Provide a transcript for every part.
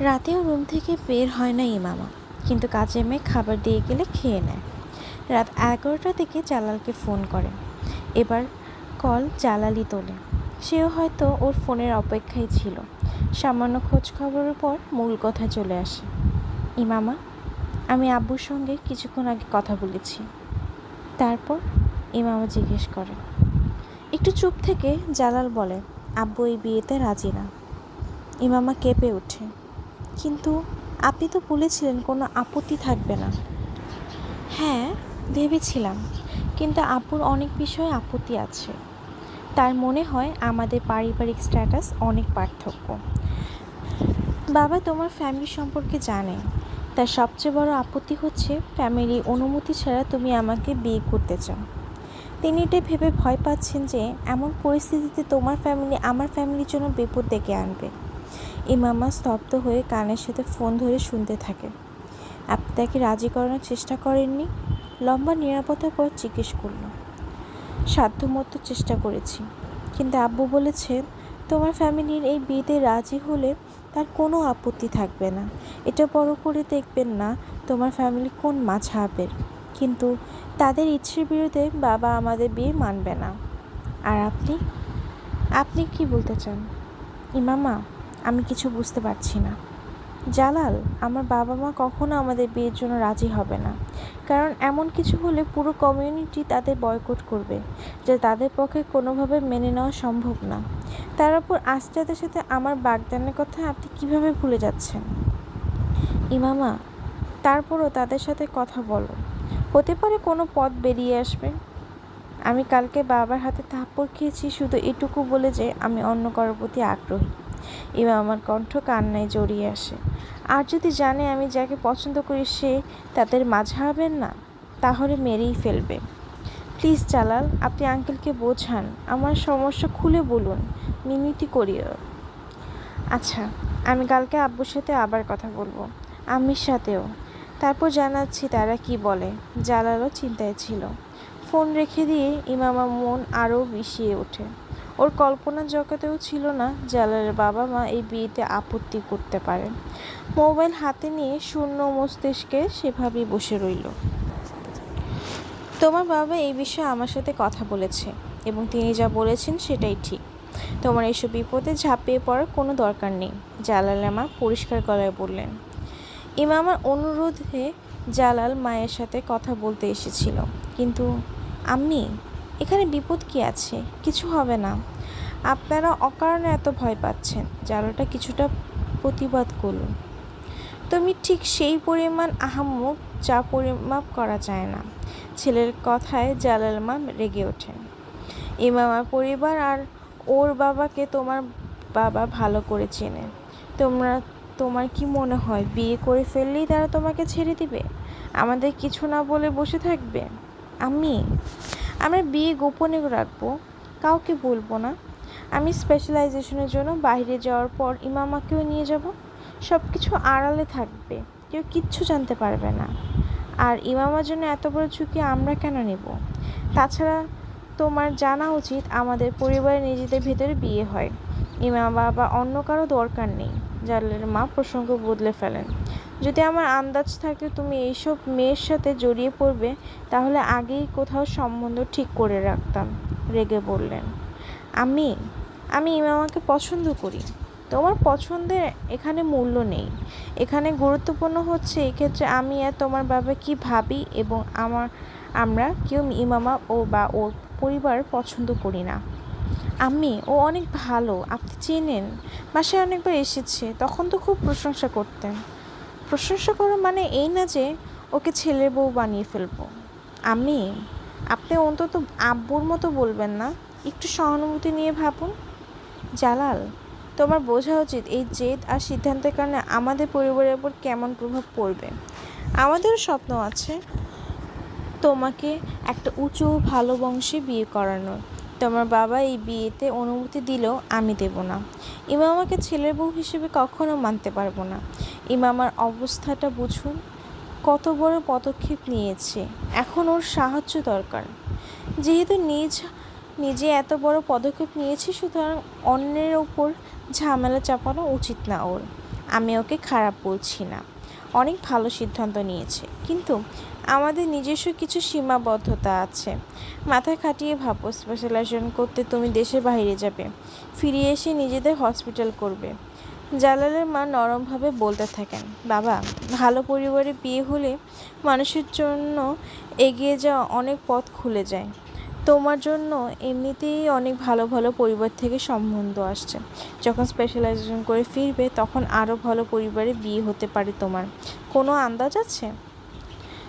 রাতেও রুম থেকে বের হয় না ইমামা, কিন্তু কাজের মেয়ে খাবার দিয়ে গেলে খেয়ে নেয়। রাত এগারোটার দিকে জালালকে ফোন করে। এবার কল জালালই তোলে। সেও হয়তো ওর ফোনের অপেক্ষায় ছিল। সামান্য খোঁজ খবরের পর মূল কথা চলে আসে। ইমামা, আমি আব্বুর সঙ্গে কিছুক্ষণ আগে কথা বলেছি। তারপর ইমামা জিজ্ঞেস করে। একটু চুপ থেকে জালাল বলে, আব্বু এই বিয়েতে রাজি না। ইমামা কেঁপে ওঠে। কিন্তু আপনি তো বলেছিলেন কোনো আপত্তি থাকবে না। হ্যাঁ ভেবেছিলাম। কিন্তু আপুর অনেক বিষয়ে আপত্তি আছে। তার মনে হয় আমাদের পারিবারিক স্ট্যাটাস অনেক পার্থক্য। বাবা তোমার ফ্যামিলি সম্পর্কে জানে। তার সবচেয়ে বড় আপত্তি হচ্ছে ফ্যামিলি অনুমতি ছাড়া তুমি আমাকে বিয়ে করতে চাও। তিনি এটা ভেবে ভয় পাচ্ছেন যে, এমন পরিস্থিতিতে তোমার ফ্যামিলি আমার ফ্যামিলির জন্য বিপদ ডেকে আনবে। ইমামা স্তব্ধ হয়ে কানের সাথে ফোন ধরে শুনতে থাকে। আপনি তাকে রাজি করানোর চেষ্টা করেননি? লম্বা নিরাপত্তার পর জিজ্ঞেস করল। সাধ্যমতো চেষ্টা করেছি। কিন্তু আব্বু বলেছেন, তোমার ফ্যামিলির এই বিয়েতে রাজি হলে তার কোনো আপত্তি থাকবে না। এটা বড় করে দেখবেন না তোমার ফ্যামিলি কোন মাঝহাবের। কিন্তু তাদের ইচ্ছের বিরুদ্ধে বাবা আমাদের বিয়ে মানবে না। আর আপনি? আপনি কি বলতে চান? ইমামা আমি কিছু বুঝতে পারছি না। জালাল, আমার বাবা মা কখনো আমাদের বিয়ের জন্য রাজি হবে না। কারণ এমন কিছু হলে পুরো কমিউনিটি তাদের বয়কট করবে, যা তাদের পক্ষে কোনোভাবে মেনে নেওয়া সম্ভব না। তার উপর আস্তে সাথে আমার বাগদানের কথা আপনি কীভাবে ভুলে যাচ্ছেন? ইমামা, তারপরও তাদের সাথে কথা বলো। হতে পারে কোনো পথ বেরিয়ে আসবে। আমি কালকে বাবার হাতে থাপ্পড় খেয়েছি শুধু এটুকু বলে যে আমি অন্য কারোর প্রতি আগ্রহী। এবার আমার কণ্ঠ কান্নায় জড়িয়ে আসে। আর যদি জানে আমি যাকে পছন্দ করি সে তাদের মাঝাবেন না, তাহলে মেরেই ফেলবে। প্লিজ চালাল, আপনি আঙ্কেলকে বোঝান, আমার সমস্যা খুলে বলুন মিমিটি করিও। আচ্ছা আমি কালকে আব্বুর সাথে আবার কথা বলব আম্মির সাথেও। তারপর জানাচ্ছি তারা কি বলে, জালালও চিন্তায় ছিল। ফোন রেখে দিয়ে ইমামা মন আরও বিষিয়ে ওঠে। ওর কল্পনা জগতেও ছিল না জালালের বাবা মা এই বিয়েতে আপত্তি করতে পারে মোবাইল হাতে নিয়ে শূন্য মস্তিষ্কে সেভাবেই বসে রইল। তোমার বাবা এই বিষয়ে আমার সাথে কথা বলেছে এবং তিনি যা বলেছেন সেটাই ঠিক। তোমার এসব বিপদে ঝাঁপিয়ে পড়ার কোনো দরকার নেই, জালাল মা পরিষ্কার গলায় বললেন। ইমামার অনুরোধে জালাল মায়ের সাথে কথা বলতে এসেছিল। কিন্তু আম্মি এখানে বিপদ কি আছে? কিছু হবে না। আপনারা অকারণে এত ভয় পাচ্ছেন, জালটা কিছুটা প্রতিবাদ করুন। তুমি ঠিক সেই পরিমাণ আহাম্মক যা পরিমাপ করা যায় না। ছেলের কথায় জালাল মা রেগে ওঠেন। ইমামার পরিবার আর ওর বাবাকে তোমার বাবা ভালো করে চেনে। তোমরা, তোমার কি মনে হয় বিয়ে করে ফেললেই তারা তোমাকে ছেড়ে দিবে? আমাদের কিছু না বলে বসে থাকবে? আমি? আমরা বিয়ে গোপনে রাখব, কাউকে বলব না। আমি স্পেশালাইজেশনের জন্য বাইরে যাওয়ার পর ইমামাকেও নিয়ে যাব। সব কিছু আড়ালে থাকবে, কেউ কিচ্ছু জানতে পারবে না। আর ইমামার জন্য এত বড় ঝুঁকি আমরা কেন নেব? তাছাড়া তোমার জানা উচিত আমাদের পরিবারের নিজেদের ভেতরে বিয়ে হয়। ইমাম বাবা অন্য কারও দরকার নেই জালের মা প্রসঙ্গ বদলে ফেলেন। যদি আমার আন্দাজ থাকে তুমি এইসব মেয়ের সাথে জড়িয়ে পড়বে, তাহলে আগেই কোথাও সম্বন্ধ ঠিক করে রাখতাম, রেগে বললেন। আমি? আমি ইমামাকে পছন্দ করি। তোমার পছন্দের এখানে মূল্য নেই। এখানে গুরুত্বপূর্ণ হচ্ছে এক্ষেত্রে আমি আর তোমার বাবা কি ভাবি এবং আমার আমরা কেউ ইমামা ও বা ওর পরিবার পছন্দ করি না। আমি? ও অনেক ভালো, আপনি চেনেন। বাসায় অনেকবার এসেছে, তখন তো খুব প্রশংসা করতেন। প্রশংসা করা মানে এই না যে ওকে ছেলের বউ বানিয়ে ফেলব। আমি, আপনি অন্তত আব্বুর মতো বলবেন না, একটু সহানুভূতি নিয়ে ভাবুন। জালাল, তোমার বোঝা উচিত এই জেদ আর সিদ্ধান্তের কারণে আমাদের পরিবারের উপর কেমন প্রভাব পড়বে। আমাদেরও স্বপ্ন আছে তোমাকে একটা উঁচু, ভালো বংশে বিয়ে করানোর। তোমার বাবা এই বিয়েতে অনুমতি দিলেও আমি দেব না। ইমামাকে ছেলের বউ হিসেবে কখনো মানতে পারব না। ইমামার অবস্থাটা বুঝুন, কত বড় পদক্ষেপ নিয়েছে। এখন ওর সাহায্য দরকার। যেহেতু নিজ, নিজে এত বড় পদক্ষেপ নিয়েছে, সুতরাং অন্যের ওপর ঝামেলা চাপানো উচিত না ওর। আমি ওকে খারাপ বলছি না। অনেক ভালো সিদ্ধান্ত নিয়েছে। কিন্তু আমাদের নিজস্ব কিছু সীমাবদ্ধতা আছে। মাথা খাটিয়ে ভাবো স্পেশালাইজেশন করতে তুমি দেশের বাইরে যাবে। ফিরে এসে নিজেদের হসপিটাল করবে। জালালের মা নরমভাবে বলতে থাকেন, বাবা, ভালো পরিবারে বিয়ে হলে মানুষের জন্য এগিয়ে যাওয়া অনেক পথ খুলে যায়। তোমার জন্য এমনিতেই অনেক ভালো ভালো পরিবার থেকে সম্বন্ধ আসছে। যখন স্পেশালাইজেশন করে ফিরবে, তখন আরও ভালো পরিবারে বিয়ে হতে পারে তোমার। কোনো আন্দাজ আছে?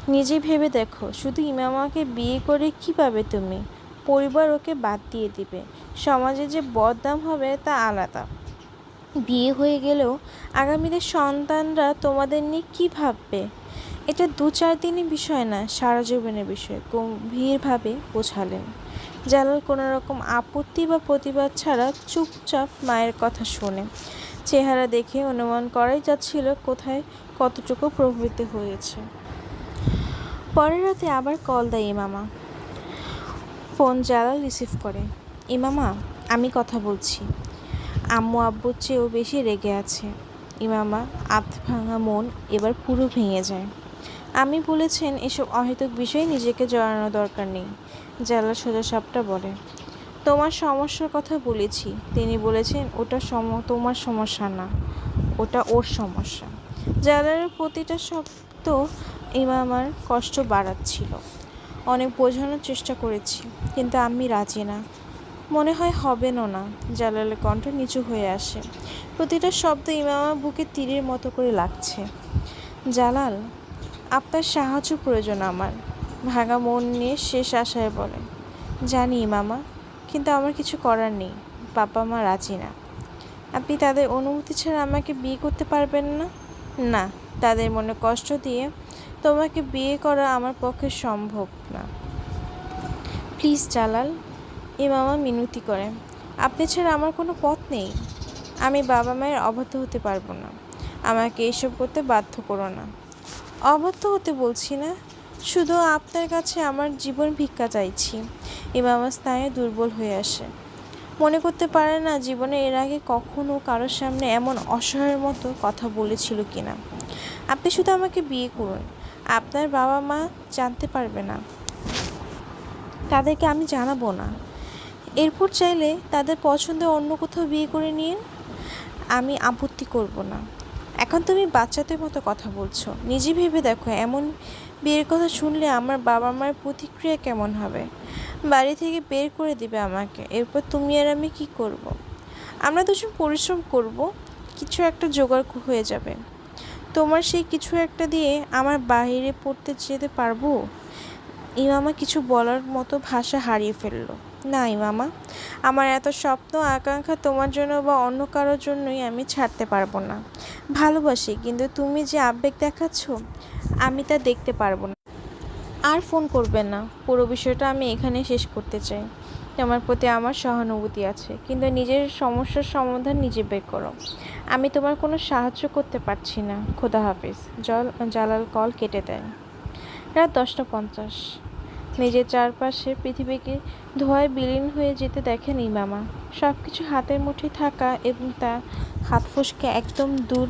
নিজে ভেবে দেখো, শুধু ইমামাকে বিয়ে করে কী পাবে তুমি? পরিবার ওকে বাদ দিয়ে দিবে। সমাজে যে বদনাম হবে তা আলাদা। বিয়ে হয়ে গেলেও আগামীতে সন্তানরা তোমাদের নিয়ে কী ভাববে? এটা দু চার দিনের বিষয় না, সারা জীবনের বিষয়, গম্ভীরভাবে বোঝালেন। জালাল কোনো রকম আপত্তি বা প্রতিবাদ ছাড়া চুপচাপ মায়ের কথা শোনে। চেহারা দেখে অনুমান করাই যাচ্ছিল কোথায় কতটুকু প্রভাবিত হয়েছে। পরের রাতে আবার কল দেয় ইমামা। ফোন জালাল রিসিভ করে, ইমামা, আমি কথা বলছি। আম্মু আব্বুর চেয়েও বেশি রেগে আছে। ইমামা আধ ভাঙা মন এবার পুরো ভেঙে যায়। আমি বলেছেন, এসব অহেতুক বিষয়ে নিজেকে জড়ানো দরকার নেই। জালাল সোজা সাপটা বলে, তোমার সমস্যার কথা বলেছি। তিনি বলেছেন, ওটা সম, তোমার সমস্যা না। ওটা ওর সমস্যা। জালালের প্রতিটা শব্দ ইমামার কষ্ট বাড়াচ্ছিল। অনেক বোঝানোর চেষ্টা করেছি, কিন্তু আমি রাজি না। মনে হয় হবেনও না, জালালের কণ্ঠ নিচু হয়ে আসে। প্রতিটা শব্দ ইমামার বুকে তীরের মতো করে লাগছে। জালাল, আপনার সাহায্য প্রয়োজন আমার, ভাঙা মন নিয়ে শেষ আশায় বলে। জানি মামা কিন্তু আমার কিছু করার নেই, বাবা মা রাজি না। আপনি তাদের অনুমতি ছাড়া আমাকে বিয়ে করতে পারবেন না? না, তাদের মনে কষ্ট দিয়ে তোমাকে বিয়ে করা আমার পক্ষে সম্ভব না। প্লিজ জালাল ইমামা মিনতি করে। আপনি ছাড়া আমার কোনো পথ নেই। আমি বাবা মায়ের অবাধ্য হতে পারব না। আমাকে এসব করতে বাধ্য করো না। অবাধ্য হতে বলছি না। শুধু আপনার কাছে আমার জীবন ভিক্ষা চাইছি। ইমামা স্নায়ু দুর্বল হয়ে আসে। মনে করতে পারে না জীবনে এর আগে কখনো কারোর সামনে এমন অসহায়ের মতো কথা বলেছিল কিনা। আপনি শুধু আমাকে বিয়ে করুন। আপনার বাবা মা জানতে পারবে না। তাদেরকে আমি জানাব না। এরপর চাইলে তাদের পছন্দে অন্য কোথাও বিয়ে করে নিন আমি আপত্তি করব না। এখন তুমি বাচ্চাদের মতো কথা বলছো। নিজে ভেবে দেখো, এমন বিয়ের কথা শুনলে আমার বাবা মার প্রতিক্রিয়া কেমন হবে? বাড়ি থেকে বের করে দিবে আমাকে। এরপর তুমি আর আমি কি করব। আমরা দুজন পরিশ্রম করব, কিছু একটা জোগাড় হয়ে যাবে। তোমার সেই কিছু একটা দিয়ে আমার বাইরে পড়তে যেতে পারব? ইমামা কিছু বলার মতো ভাষা হারিয়ে ফেলল। না, ইমামা, আমার এত স্বপ্ন, আকাঙ্ক্ষা তোমার জন্য বা অন্য কারোর জন্যই আমি ছাড়তে পারব না। ভালোবাসি, কিন্তু তুমি যে আবেগ দেখাচ্ছ, আমি তা দেখতে পারব না। আর ফোন করবে না। পুরো বিষয়টা আমি এখানে শেষ করতে চাই। তোমার প্রতি আমার সহানুভূতি আছে। কিন্তু নিজের সমস্যার সমাধান নিজে বের করো। আমি তোমার কোনো সাহায্য করতে পারছি না। খোদা হাফিজ। জল, জালাল কল কেটে দেয় রাত দশটা পঞ্চাশ। নিজের চারপাশে পৃথিবীকে ধোঁয়ায় বিলীন হয়ে যেতে দেখেন ইমামা। সব কিছু হাতের মুঠে থাকা এবং তা হাত ফসকে একদম দূর।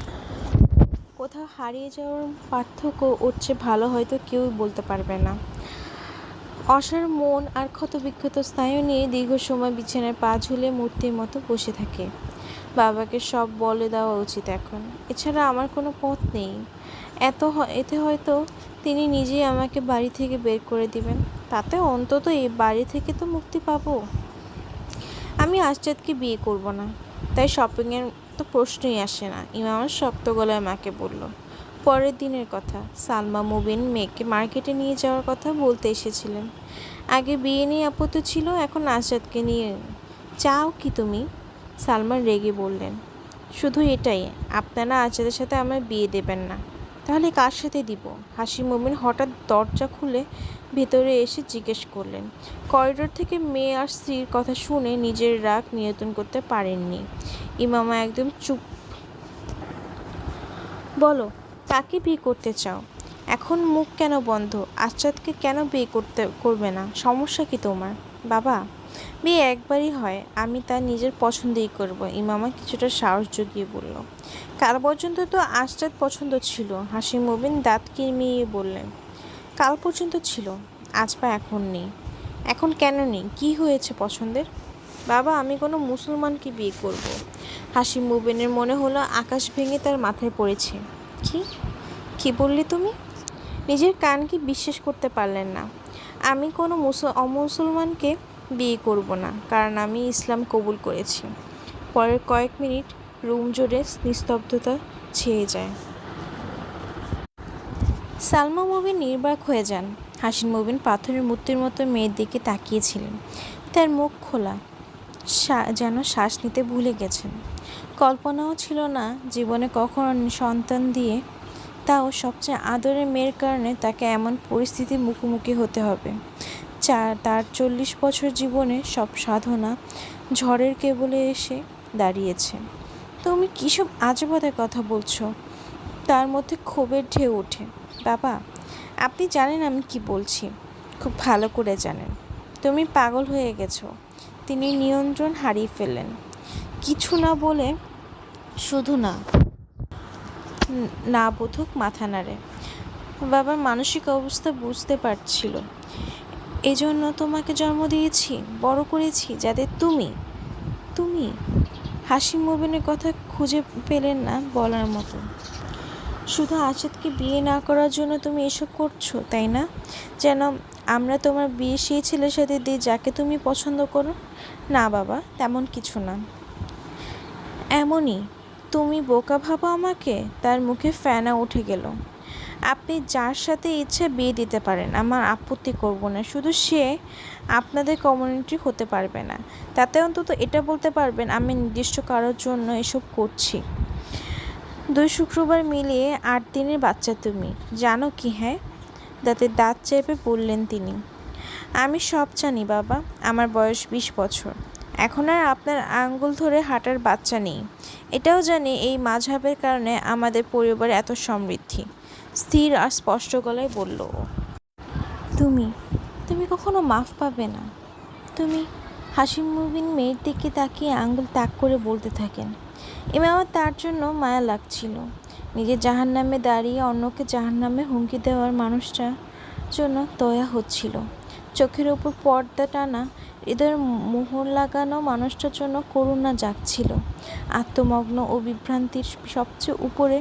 কোথাও হারিয়ে যাওয়ার পার্থক্য ওর চেয়ে ভালো হয়তো কেউই বলতে পারবে না। অসার মন আর ক্ষতবিক্ষত স্নায়ু নিয়ে দীর্ঘ সময় বিছানায় পা ঝুলে মূর্তির মতো বসে থাকে। বাবাকে সব বলে দেওয়া উচিত এখন। এছাড়া আমার কোনো পথ নেই। এত এতে হয়তো তিনি নিজেই আমাকে বাড়ি থেকে বের করে দিবেন। তাতে অন্তত এই বাড়ি থেকে তো মুক্তি পাবো। আমি আশজাদকে বিয়ে করব না। তাই শপিংয়ের তো প্রশ্নই আসে না। ইমাম শক্ত গলায় মাকে বলল পরের দিনের কথা। সালমা মুবিন মেয়েকে মার্কেটে নিয়ে যাওয়ার কথা বলতে এসেছিলেন। আগে বিয়ে নিয়ে আপত্তি ছিল, এখন আজাদকে নিয়ে চাও কি তুমি? সালমা রেগে বললেন, শুধু এটাই, আপনারা আজাদের সাথে আমার বিয়ে দেবেন না। তাহলে কার সাথে দিব? হাসি মুমিন হঠাৎ দরজা খুলে ভেতরে এসে জিজ্ঞেস করলেন, করিডোর থেকে মেয়ে আর স্ত্রীর কথা শুনে নিজের রাগ নিয়ন্ত্রণ করতে পারেননি? ইমামা একদম চুপ, বলো কাকে বিয়ে করতে চাও? এখন মুখ কেন বন্ধ? আশ্চাদকে কেন বিয়ে করতে, করবে না? সমস্যা কি তোমার? বাবা, বিয়ে একবারই হয়, আমি তার নিজের পছন্দেই করব। ইমামা কিছুটা সাহস জুগিয়ে বলল। কাল পর্যন্ত তো আশরাত পছন্দ ছিল হাসি মুবিন দাঁত কিরমিয়ে বললেন কাল পর্যন্ত ছিল, আজ বা এখন নেই। এখন কেন নেই? কি হয়েছে পছন্দের? বাবা, আমি কোনো মুসলমানকে বিয়ে করব। হাসি মুবিনের মনে হলো আকাশ ভেঙে তার মাথায় পড়েছে। কি? কি বললি তুমি? নিজের কানকে বিশ্বাস করতে পারলেন না। আমি কোনো মুসল অমুসলমানকে বিয়ে করব না, কারণ আমি ইসলাম কবুল করেছি। পরের কয়েক মিনিট রুম জোরে নিস্তব্ধতা ছেয়ে যায়। সালমা মুবিন নির্বাক হয়ে যান। হাসিন মুবিন পাথরের মূর্তির মতো মেয়ের দিকে তাকিয়েছিলেন তার মুখ খোলা। যেন শ্বাস নিতে ভুলে গেছেন। কল্পনাও ছিল না জীবনে কখনো সন্তান দিয়ে তাও সবচেয়ে আদরের মেয়ের কারণে তাকে এমন পরিস্থিতির মুখোমুখি হতে হবে। চার, তার চল্লিশ বছর জীবনে সব সাধনা ঝড়ের কেবলে এসে দাঁড়িয়েছে। তুমি কীসব আজবাদের কথা বলছো? তার মধ্যে ক্ষোভের ঢেউ ওঠে। বাবা, আপনি জানেন আমি কি বলছি। খুব ভালো করে জানেন। তুমি পাগল হয়ে গেছো। তিনি নিয়ন্ত্রণ হারিয়ে ফেললেন। কিছু না বলে শুধু না। না বোধক মাথা নাড়ে। বাবার মানসিক অবস্থা বুঝতে পারছিল। এজন্য তোমাকে জন্ম দিয়েছি বড় করেছি যাতে তুমি তুমি। হাসি মুবিনের কথা খুঁজে পেলেন না বলার মতো। শুধু আশাদকে বিয়ে না করার জন্য তুমি এসব করছ তাই না? যেন আমরা তোমার বিয়ে সেই ছেলের সাথে দিই যাকে তুমি পছন্দ করো। না বাবা তেমন কিছু না। এমনই। তুমি বোকা ভাবো আমাকে? তার মুখে ফেনা উঠে গেল। আপনি যার সাথে ইচ্ছে বিয়ে দিতে পারেন, আমার আপত্তি করব না। শুধু সে আপনাদের কমিউনিটি হতে পারবে না। তাতে অন্তত এটা বলতে পারবেন, আমি নির্দিষ্ট কারোর জন্য এসব করছি। দুই শুক্রবার মিলিয়ে আট দিনের বাচ্চা তুমি। জানো কি হ্যাঁ? দাঁতে দাঁত চেপে বললেন তিনি। আমি সব জানি বাবা, আমার বয়স বিশ বছর। এখন আর আপনার আঙ্গুল ধরে হাঁটার বাচ্চা নেই। এটাও জানি এই মাঝহাবের কারণে আমাদের পরিবারে এত সমৃদ্ধি। স্থির আর স্পষ্ট গলায় বলল, তুমি তুমি কখনো মাফ পাবে না। তুমি হাসি মুবিন মেয়ের দিকে তাকিয়ে আঙ্গুল তাক করে বলতে থাকেন। আমার তার জন্য মায়া লাগছিল। নিজের জাহান নামে দাঁড়িয়ে অন্যকে জাহান নামে হুমকি দেওয়ার মানুষটার জন্য দয়া হচ্ছিল। চোখের ওপর পর্দা টানা হৃদয়ের মোহর লাগানো মানুষটার জন্য করুণা জাগছিল। আত্মমগ্ন ও বিভ্রান্তির সবচেয়ে উপরে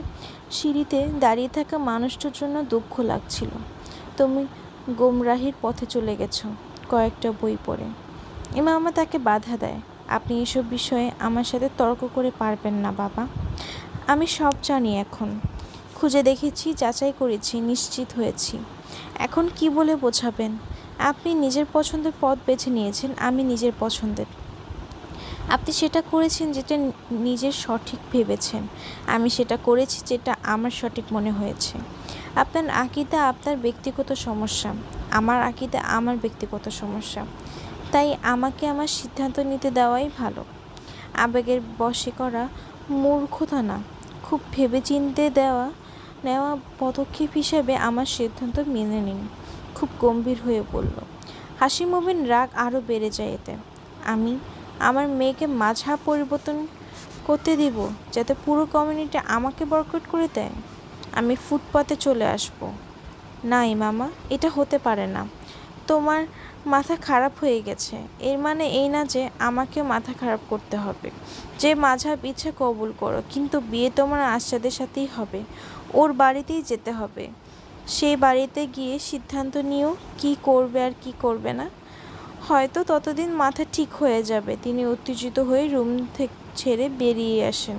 সিঁড়িতে দাঁড়িয়ে থাকা মানুষটার জন্য দুঃখ লাগছিল। তুমি গোমরাহির পথে চলে গেছো, কয়েকটা বই পড়ে। ইমামা তাকে বাধা দেয়, আপনি এসব বিষয়ে আমার সাথে তর্ক করে পারবেন না, বাবা। আমি সব জানি এখন। খুঁজে দেখেছি, যাচাই করেছি, নিশ্চিত হয়েছি। এখন কি বলে বোঝাবেন? আপনি নিজের পছন্দের পথ বেছে নিয়েছেন, আমি নিজের পছন্দের। আপনি সেটা করেছেন যেটা নিজের সঠিক ভেবেছেন। আমি সেটা করেছি যেটা আমার সঠিক মনে হয়েছে। আপনার আকিদা আপনার ব্যক্তিগত সমস্যা। আমার আকিদা আমার ব্যক্তিগত সমস্যা। তাই আমাকে আমার সিদ্ধান্ত নিতে দেওয়াই ভালো। আবেগের বশে করা মূর্খতা না। খুব ভেবেচিন্তে দেওয়া, নেওয়া পদক্ষেপ হিসেবে আমার সিদ্ধান্ত মেনে নিন। খুব গম্ভীর হয়ে বলল, হাসি মুবিন, রাগ আরও বেড়ে যায় এতে। আমি আমার মেয়েকে মাঝা পরিবর্তন করতে দিব যাতে পুরো কমিউনিটি আমাকে বরকট করে দেয়। আমি ফুটপাতে চলে আসব। না মামা, এটা হতে পারে না। তোমার মাথা খারাপ হয়ে গেছে। এর মানে এই না যে আমাকে মাথা খারাপ করতে হবে। যে মাঝহাব ইচ্ছে কবুল করো, কিন্তু বিয়ে তোমার আশাদের সাথেই হবে। ওর বাড়িতেই যেতে হবে। সেই বাড়িতে গিয়ে সিদ্ধান্ত নিও কি করবে আর কি করবে না। হয়তো ততদিন মাথা ঠিক হয়ে যাবে। তিনি উত্তেজিত হয়ে রুম থেকে, ছেড়ে বেরিয়ে আসেন।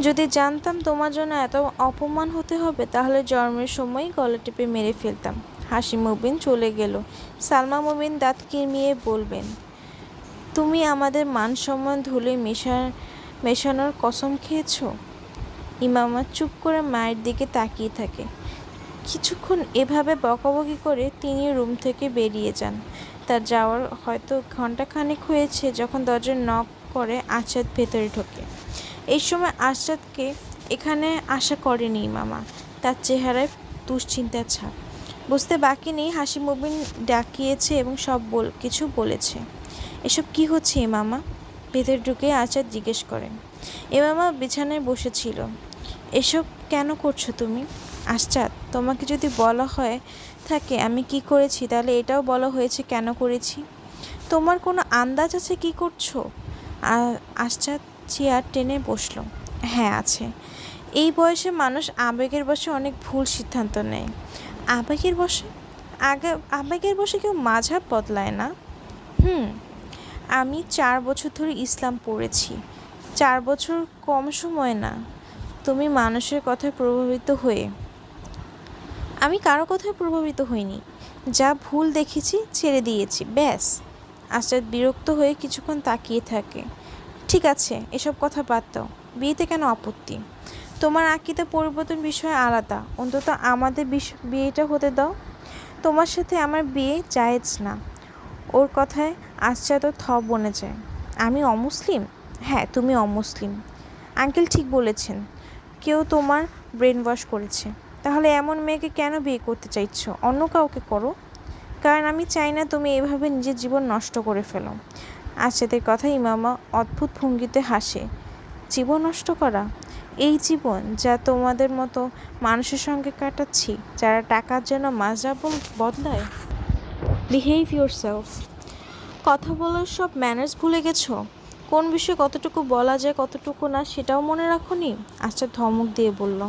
যদি জানতাম তোমার জন্য এত অপমান হতে হবে, তাহলে জন্মের সময় গলা টিপে মেরে ফেলতাম। হাসি মুবিন চলে গেল। সালমা মুবিন দাঁত কিরমিয়ে বলবেন, তুমি আমাদের মান সম্মান ধুলে মেশা, মেশানোর কসম খেয়েছো? ইমামা চুপ করে মায়ের দিকে তাকিয়ে থাকে। কিছুক্ষণ এভাবে বকাবকি করে তিনি রুম থেকে বেরিয়ে যান। তার যাওয়ার হয়তো ঘন্টাখানেক হয়েছে যখন দরজার নক করে আশাদ ভেতরে ঢোকে। এই সময় আশাদকে এখানে আশা করেনি মামা তার চেহারায় দুশ্চিন্তার ছাপ। বুঝতে বাকি নেই, হাসি মুবিন ডাকিয়েছে এবং সব বল, কিছু বলেছে। এসব কি হচ্ছে মামা ভেতর ঢুকে আচার জিজ্ঞেস করেন। এ মামা বিছানায় বসেছিল। এসব কেন করছ তুমি? আশ্চাদ তোমাকে যদি বলা হয় থাকে, আমি কি করেছি? তাহলে এটাও বলা হয়েছে কেন করেছি? তোমার কোনো আন্দাজ আছে কি করছ? আ- আশ্চাদ চেয়ার টেনে বসল। হ্যাঁ আছে। এই বয়সে মানুষ আবেগের বসে অনেক ভুল সিদ্ধান্ত নেয়। আবেগের বসে আগে, আবেগের বসে কেউ মাঝাব বদলায় না? হুম, আমি চার বছর ধরে ইসলাম পড়েছি। চার বছর কম সময় না। তুমি মানুষের কথায় প্রভাবিত হয়ে। আমি কারও কথায় প্রভাবিত হইনি। যা ভুল দেখেছি ছেড়ে দিয়েছি, ব্যাস। আশ্চাদ বিরক্ত হয়ে কিছুক্ষণ তাকিয়ে থাকে। ঠিক আছে, এসব কথা বাদ দাও। বিয়েতে কেন আপত্তি? তোমার আঁকিতে পরিবর্তন বিষয় আলাদা। অন্তত আমাদের বিয়েটা হতে দাও। তোমার সাথে আমার বিয়ে জায়েজ না। ওর কথায় আশ্চাদ থ বনে যায়। আমি অমুসলিম? হ্যাঁ তুমি অমুসলিম। আঙ্কেল ঠিক বলেছেন, কেউ তোমার ব্রেন ওয়াশ করেছে। তাহলে এমন মেয়েকে কেন বিয়ে করতে চাইছো? অন্য কাউকে করো। কারণ আমি চাই না তুমি এভাবে নিজের জীবন নষ্ট করে ফেলো। আচ্ছাদের কথা ইমামা অদ্ভুত ভঙ্গিতে হাসে। জীবন নষ্ট করা? এই জীবন যা তোমাদের মতো মানুষের সঙ্গে কাটাচ্ছি, যারা টাকার জন্য মাঝাব বদলায়? বিহেভ ইউর সেলফ কথা বলার সব ম্যানার্স ভুলে গেছো? কোন বিষয়ে কতটুকু বলা যায়, কতটুকু না, সেটাও মনে রাখোনি? আচ্ছা ধমক দিয়ে বলল,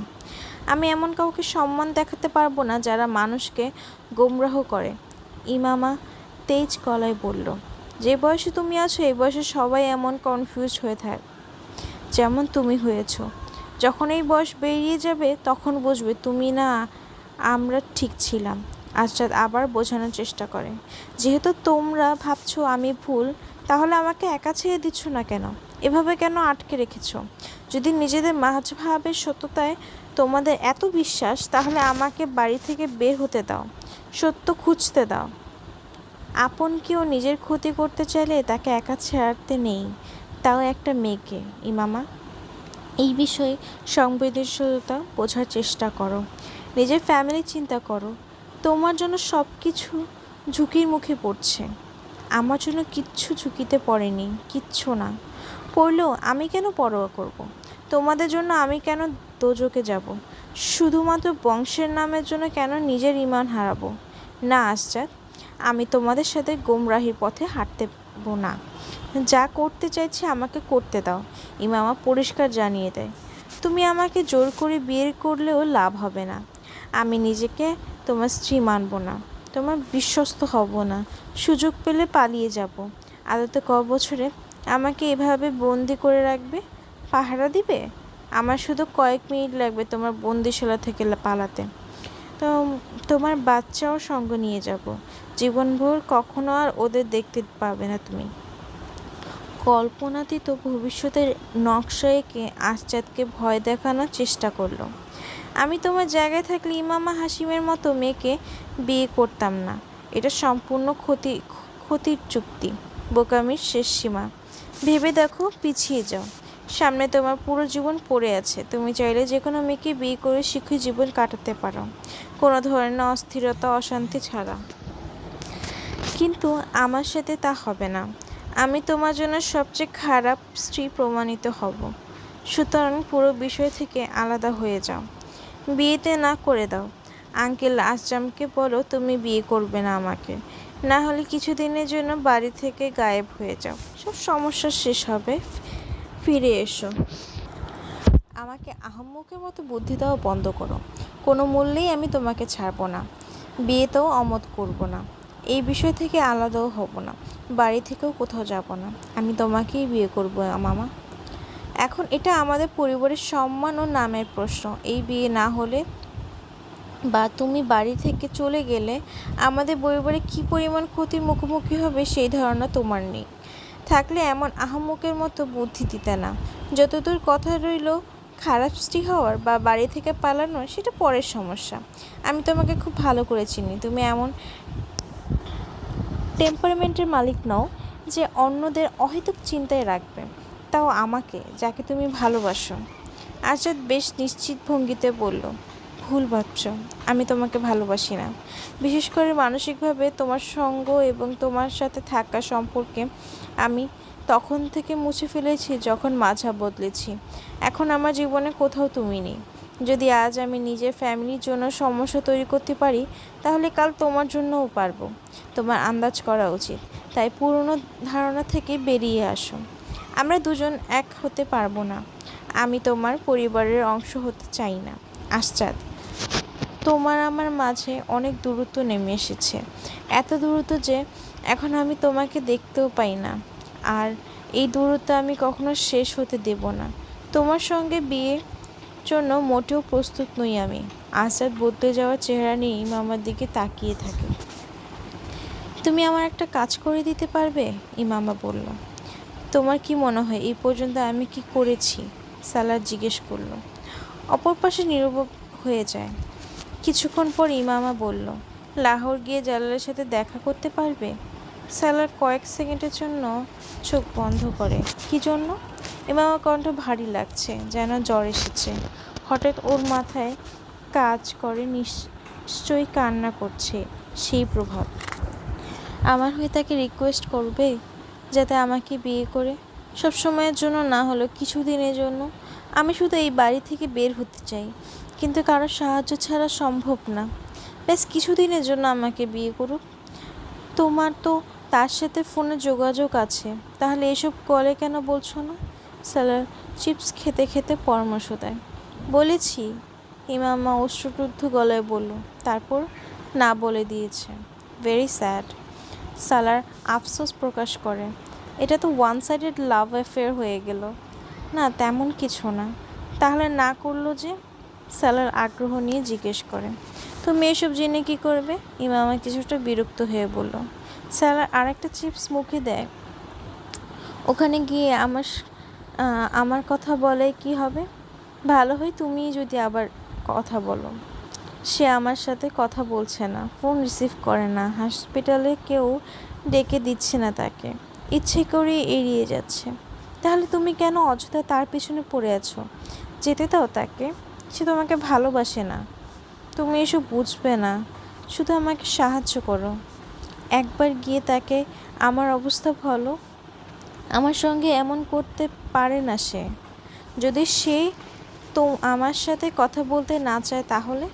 আমি এমন কাউকে সম্মান দেখাতে পারব না যারা মানুষকে গোমরাহ করে। ইমামা তেজ গলায় বলল, যে বয়সে তুমি আছো, এই বয়সে সবাই এমন কনফিউজ হয়ে থাকে, যেমন তুমি হয়েছো। যখন এই বয়স বেরিয়ে যাবে, তখন বুঝবে তুমি না, আমরা ঠিক ছিলাম। আশরাত আবার বোঝানোর চেষ্টা করে, যেহেতু তোমরা ভাবছ আমি ভুল তাহলে আমাকে একা ছেড়ে দিচ্ছ না কেন? এভাবে কেন আটকে রেখেছ? যদি নিজেদের মাঝভাবের সত্যতায় তোমাদের এত বিশ্বাস, তাহলে আমাকে বাড়ি থেকে বের হতে দাও, সত্য খুঁজতে দাও। আপন কেউ নিজের ক্ষতি করতে চাইলে তাকে একা ছাড়তে নেই, তাও একটা মেয়েকে। ইমামা এই বিষয়ে সংবেদনশীলতা বোঝার চেষ্টা করো। নিজের ফ্যামিলি চিন্তা করো। তোমার জন্য সব কিছু ঝুঁকির মুখে পড়ছে। আমার জন্য কিচ্ছু ঝুঁকিতে পড়েনি, কিচ্ছু না। পড়লেও আমি কেন পরোয়া করব। তোমাদের জন্য আমি কেন দোজকে যাব? শুধুমাত্র বংশের নামের জন্য কেন নিজের ইমান হারাবো? না আশ্চাদ আমি তোমাদের সাথে গোমরাহির পথে হাঁটতে না। যা করতে চাইছি আমাকে করতে দাও, ইমামা পরিষ্কার জানিয়ে দেয়। তুমি আমাকে জোর করে বিয়ে করলেও লাভ হবে না। আমি নিজেকে তোমার স্ত্রী মানব না। তোমার বিশ্বস্ত হব না। সুযোগ পেলে পালিয়ে যাব। আদতে ক বছরে আমাকে এভাবে বন্দি করে রাখবে? পাহারা দিবে? আমার শুধু কয়েক মিনিট লাগবে তোমার বন্দিশালা থেকে পালাতে। তো তোমার বাচ্চাও সঙ্গ নিয়ে যাব। জীবনভর কখনো আর ওদের দেখতে পাবে না তুমি। কল্পনাতীত ভবিষ্যতের নকশা এঁকে আশ্চাদকে ভয় দেখানোর চেষ্টা করল। আমি তোমার জায়গায় থাকলে ইমামা হাসিমের মতো মেয়েকে বিয়ে করতাম না। এটা সম্পূর্ণ ক্ষতি, ক্ষতির চুক্তি। বোকামির শেষ সীমা। ভেবে দেখো, পিছিয়ে যাও। সামনে তোমার পুরো জীবন পড়ে আছে। তুমি চাইলে যে কোনো মেয়েকে বিয়ে করে সুখী জীবন কাটাতে পারো। কোনো ধরনের অস্থিরতা, অশান্তি ছাড়া। কিন্তু আমার সাথে তা হবে না। আমি তোমার জন্য সবচেয়ে খারাপ স্ত্রী প্রমাণিত হব। সুতরাং পুরো বিষয় থেকে আলাদা হয়ে যাও। বিয়েতে না করে দাও। আঙ্কেল আজজামকে বলো, তুমি বিয়ে করবে না আমাকে। না হলে কিছুদিনের জন্য বাড়ি থেকে গায়েব হয়ে যাও। সব সমস্যা শেষ হবে। ফিরে এসো। আমাকে আহম্মকের মতো বুদ্ধি দেওয়া বন্ধ করো। কোনো মূল্যেই আমি তোমাকে ছাড়বো না। বিয়েতেও অমত করব না। এই বিষয় থেকে আলাদাও হব না। বাড়ি থেকেও কোথাও যাব না। আমি তোমাকেই বিয়ে করব, মামা। এখন এটা আমাদের পরিবারের সম্মান ও নামের প্রশ্ন। এই বিয়ে না হলে বা তুমি বাড়ি থেকে চলে গেলে আমাদের পরিবারে কী পরিমাণ ক্ষতির মুখোমুখি হবে সেই ধারণা তোমার নেই। থাকলে এমন আহম্মকের মতো বুদ্ধি দিতে না। যতদূর কথা রইল, খারাপ স্ত্রী হওয়ার বা বাড়ি থেকে পালানোর সেটা পরের সমস্যা। আমি তোমাকে খুব ভালো করে চিনি। তুমি এমন টেম্পারমেন্টের মালিক নও যে অন্যদের অহেতুক চিন্তায় রাখবে। তাও আমাকে, যাকে তুমি ভালোবাসো। আজাদ বেশ নিশ্চিত ভঙ্গিতে বলল, ভুল ভাবছ, আমি তোমাকে ভালোবাসি না। বিশেষ করে মানসিকভাবে তোমার সঙ্গ এবং তোমার সাথে থাকা সম্পর্কে আমি তখন থেকে মুছে ফেলেছি, যখন মাঝা বদলেছি। এখন আমার জীবনে কোথাও তুমি নেই। যদি আজ আমি নিজের ফ্যামিলির জন্য সমস্যা তৈরি করতে পারি, তাহলে কাল তোমার জন্যও পারব। তোমার আন্দাজ করা উচিত। তাই পুরনো ধারণা থেকে বেরিয়ে আসো। আমরা দুজন এক হতে পারব না। আমি তোমার পরিবারের অংশ হতে চাই না। আশ্চাদ তোমার আমার মাঝে অনেক দূরত্ব নেমে এসেছে। এত দূরত্ব যে এখন আমি তোমাকে দেখতেও পাই না। আর এই দূরত্ব আমি কখনো শেষ হতে দেব না। তোমার সঙ্গে বিয়ের জন্য মোটেও প্রস্তুত নই আমি। আজাদ বদলে যাওয়া চেহারা নিয়ে ইমামার দিকে তাকিয়ে থাকে। তুমি আমার একটা কাজ করে দিতে পারবে? ইমামা বলল। তোমার কি মনে হয়? এই পর্যন্ত আমি কি করেছি? সালার জিজ্ঞেস করল। অপর পাশে নীরব হয়ে যায়। কিছুক্ষণ পর ইমামা বলল, লাহোর গিয়ে জালালের সাথে দেখা করতে পারবে? সালার কয়েক সেকেন্ডের জন্য চোখ বন্ধ করে। কি জন্য? ইমামা কণ্ঠ ভারী লাগছে, যেন জ্বর এসেছে। হঠাৎ ওর মাথায় কাজ করে, নিশ্চয়ই কান্না করছে সেই প্রভাব। আমার হয়ে তাকে রিকোয়েস্ট করবে? যাতে আমাকে বিয়ে করে। সব সময়ের জন্য না হলেও কিছুদিনের জন্য আমি শুধু এই বাড়ি থেকে বের হতে চাই। কিন্তু কারোর সাহায্য ছাড়া সম্ভব না। ব্যাস, কিছুদিনের জন্য আমাকে বিয়ে করুক। তোমার তো তার সাথে ফোনে যোগাযোগ আছে। তাহলে এসব কলে কেন বলছো না? স্যালার চিপস খেতে খেতে পরামর্শ দেয়। বলেছি, ইমামা অশ্রুরুদ্ধ গলায় বলল, তারপর না বলে দিয়েছে। ভেরি স্যাড সালার আফসোস প্রকাশ করে। এটা তো ওয়ান সাইডেড লাভ অ্যাফেয়ার হয়ে গেল। না, তেমন কিছু না। তাহলে না করল যে সালার আগ্রহ নিয়ে জিজ্ঞেস করে। তুমি এসব জেনে কি করবে? ইমামা কিছুটা বিরক্ত হয়ে বলল, সালার আরেকটা চিপস মুখে দেয়। ওখানে গিয়ে আমার আমার কথা বলে কি হবে? ভালো হয় তুমি যদি আবার কথা বলো। সে আমার সাথে কথা বলছে না ফোন রিসিভ করে না হসপিটালে কেউ ডেকে দিচ্ছে না তাকে, ইচ্ছে করে এড়িয়ে যাচ্ছে। তাহলে তুমি কেন অযথা তার পিছনে পড়ে আছো? যেতে দাও তাকে, সে তোমাকে ভালোবাসে না। তুমি এসব বুঝবে না, শুধু আমাকে সাহায্য করো। একবার গিয়ে তাকে, আমার অবস্থা বলো আমার সঙ্গে এমন করতে পারে না সে। যদি সে তো আমার সাথে কথা বলতে না চায় তাহলে?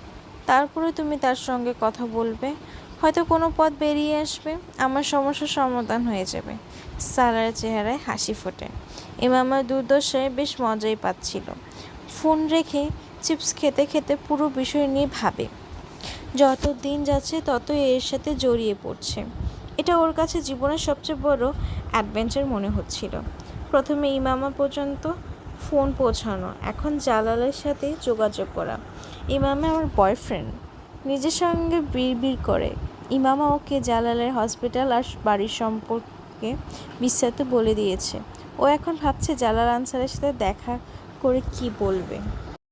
তারপরে তুমি তার সঙ্গে কথা বলবে। হয়তো কোনো পথ বেরিয়ে আসবে। আমার সমস্যার সমাধান হয়ে যাবে। সারার চেহারায় হাসি ফোটে। ইমামার দুর্দশায় বেশ মজাই পাচ্ছিল। ফোন রেখে চিপস খেতে খেতে পুরো বিষয় নিয়ে ভাবে। যত দিন যাচ্ছে তত এর সাথে জড়িয়ে পড়ছে। এটা ওর কাছে জীবনের সবচেয়ে বড় অ্যাডভেঞ্চার মনে হচ্ছিল। প্রথমে ইমামা পর্যন্ত ফোন পৌঁছানো, এখন জালালের সাথে যোগাযোগ করা। ইমামা আমার বয়ফ্রেন্ড নিজের সঙ্গে বিড় করে। ইমামা ওকে জালালের হসপিটাল আর বাড়ির সম্পর্কে বিস্তারিত বলে দিয়েছে। ও এখন ভাবছে জালাল আনসারের সাথে দেখা করে কি বলবে।